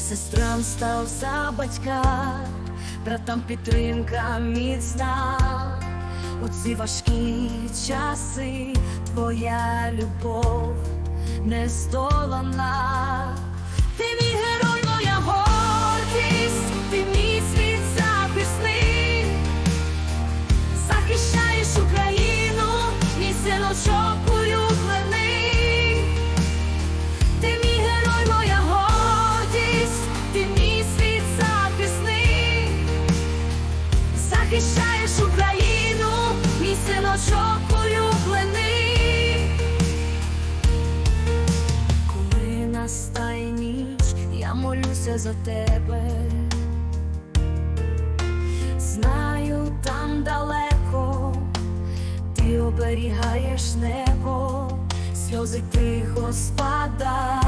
сестрам став за батька, братам підтримка міцна. У ці важкі часи твоя любов не здолана. Захищаєш Україну, мій синочок улюблений. Коли настає ніч, я молюся за тебе. Знаю, там далеко ти оберігаєш небо, сльози тихо спадають